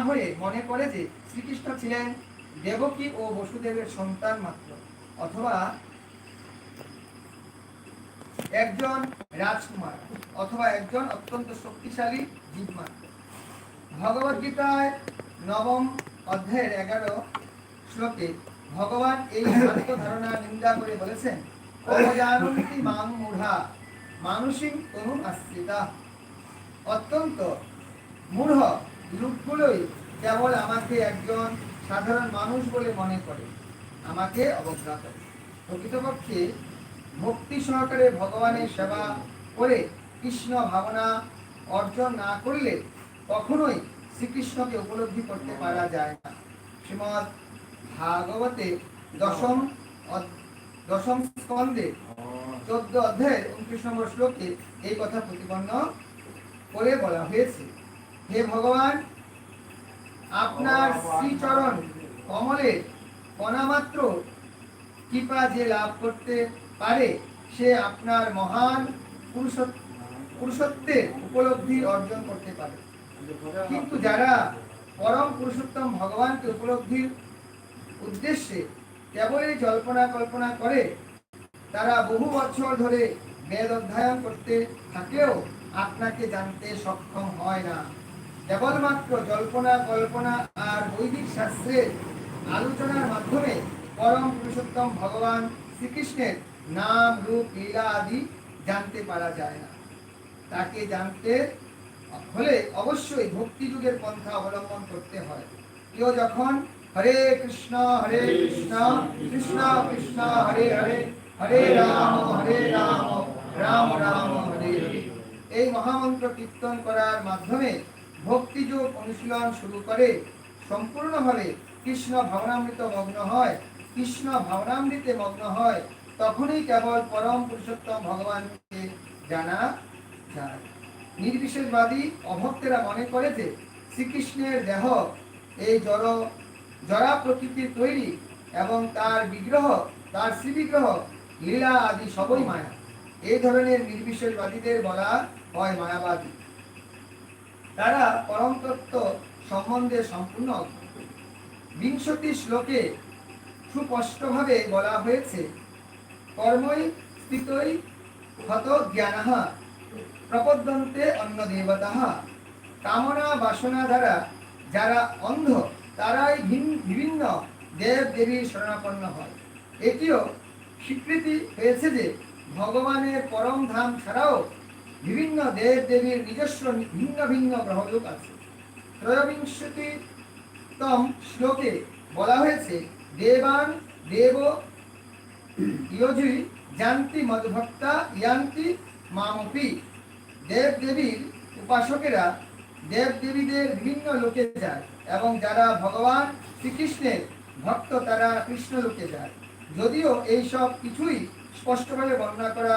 হয়ে মনে করে যে শ্রীকৃষ্ণ ছিলেন দেবকী ও বসুদেবের সন্তান মাত্র, অথবা একজন রাজকুমার, অথবা একজন অত্যন্ত শক্তিশালী জীব মাত্র ভগবদ গীতায় নবম অধ্যায়ের এগারো শ্লোকে ভগবান এই ভ্রান্ত ধারণা নিন্দা করে বলেছেন অজানন্তি মাং মূঢ়া আশ্রিতা অত্যন্ত মূঢ় লোকগুলোই কেবল আমাকে একজন সাধারণ মানুষ বলে মনে করে, আমাকে অবজ্ঞা করে। প্রকৃতপক্ষে ভক্তি সহকারে ভগবানের সেবা করে কৃষ্ণ ভাবনা অর্জন না করলে কখনোই শ্রীকৃষ্ণকে উপলব্ধি করতে পারা যায় না। শ্রীমৎ ভাগবতে দশম দশম স্কন্ধে চোদ্দ অধ্যায়ের উনত্রিশ নম্বর শ্লোকে এই কথা প্রতিপন্ন করে বলা হয়েছে। হে ভগবান, আপনার শ্রীচরণ কমলের কণামাত্র কৃপা যে লাভ করতে পারে, সে আপনার মহান পুরুষত্বের উপলব্ধি অর্জন করতে পারে। কিন্তু যারা পরম পুরুষোত্তম ভগবানকে উপলব্ধির উদ্দেশ্যে কেবলই জল্পনা কল্পনা করে, তারা বহু বছর ধরে বেদ অধ্যয়ন করতে থাকলেও আপনাকে জানতে সক্ষম হয় না। কেবলমাত্র জল্পনা, কল্পনা আর বৈদিক শাস্ত্রের আলোচনার মাধ্যমে পরম পুরুষোত্তম ভগবান শ্রীকৃষ্ণের নাম, রূপ, লীলা আদি জানতে পারা যায় না। তাকে জানতে হলে অবশ্যই ভক্তি যুগের পন্থা অবলম্বন করতে হয়। কেউ যখন হরে কৃষ্ণ হরে কৃষ্ণ কৃষ্ণ কৃষ্ণ, হরে হরে হরে রাম হরে রাম রাম রাম, হরে হরে, এই মহামন্ত্র কীর্তন করার মাধ্যমে ভক্তি যোগ অনুশীলন শুরু করে সম্পূর্ণভাবে কৃষ্ণ ভাবনামৃত মগ্ন হয়, কৃষ্ণ ভাবনামৃতে মগ্ন হয়, তখনই কেবল পরম পুরুষোত্তম ভগবানকে জানা যায়। নির্বিশেষবাদী অভক্তেরা মনে করে যে শ্রীকৃষ্ণের দেহ এই জড়, জড়া প্রকৃতির তৈরি এবং তার বিগ্রহ, তার শ্রীবিগ্রহ, লীলা আদি সবই মায়া। এই ধরনের নির্বিশেষবাদীদের বলা হয় মায়াবাদী। তারা পরম তত্ত্ব সম্বন্ধে সম্পূর্ণ। বিংশতি শ্লোকে সুস্পষ্টভাবে বলা হয়েছে কর্মই স্থিতই হত জ্ঞানঃ প্রপদ্যন্তে অন্য দেবতাঃ কামনা বাসনা দ্বারা যারা অন্ধ, তারাই ভিন- বিভিন্ন দেব দেবীর শরণাপন্ন হয় এটিও স্বীকৃতি হয়েছে যে ভগবানের পরম ধাম ছাড়াও বিভিন্ন দেব দেবীর নিজস্ব ভিন্ন ভিন্ন গ্রহলোক আছে ত্রয়োবিংশতিতম শ্লোকে বলা হয়েছে, দেবান দেব ইয়জুই জানতি মদভক্তা ইয়ান্তি মামপি। দেব দেবীর উপাসকেরা দেব দেবীদের বিভিন্ন লোকে যায় এবং যারা ভগবান শ্রীকৃষ্ণের ভক্ত তারা কৃষ্ণ লোকে যায়। যদিও এই সব কিছুই স্পষ্টভাবে বর্ণনা করা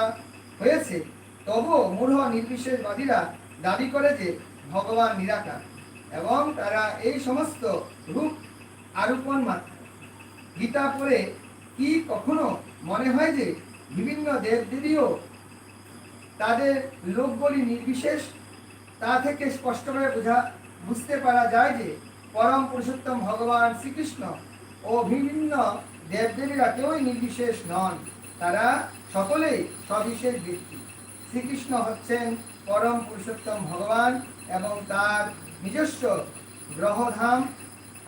হয়েছে তবুও মূঢ় নির্বিশেষবাদীরা দাবি করে যে ভগবান নিরাকার এবং তারা এই সমস্ত রূপ আরোপণ মাত্র। গীতা পড়ে কি কখনো মনে হয় যে বিভিন্ন দেব দেবীও তাদের লোকবলি নির্বিশেষ? তা থেকে স্পষ্টভাবে বোঝা, বুঝতে পারা যায় যে পরম পুরুষোত্তম ভগবান শ্রীকৃষ্ণ ও বিভিন্ন দেবদেবীরা কেউই নির্বিশেষ নন। তারা সকলেই সবিশেষ ব্যক্তি। শ্রীকৃষ্ণ হচ্ছেন পরম পুরুষোত্তম ভগবান এবং তার নিজস্ব গ্রহধাম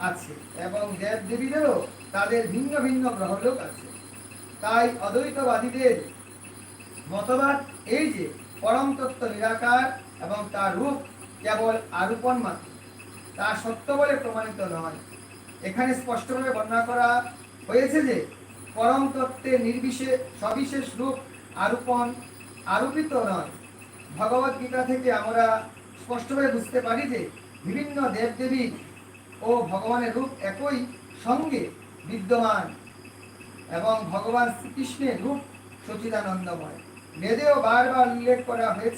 আছে এবং দেবদেবীদেরও তাদের ভিন্ন ভিন্ন গ্রহলোক আছে। তাই অদ্বৈতবাদীদের মতবাদ এই যে পরম তত্ত্ব নিরাকার এবং তার রূপ কেবল আরোপণ মাত্র, তা সত্য বলে প্রমাণিত নয়। এখানে স্পষ্টভাবে বর্ণনা করা হয়েছে যে পরম তত্ত্বের নির্বিশেষ সবিশেষ রূপ আরোপণ আরোপিত নয়। ভগবত গীতা থেকে আমরা স্পষ্টভাবে বুঝতে পারি যে বিভিন্ন দেবদেবী ও ভগবানের রূপ একই সঙ্গে বিদ্যমান এবং ভগবান শ্রীকৃষ্ণের রূপ সচিদানন্দময়। বেদেও বারবার উল্লেখ করা হয়েছে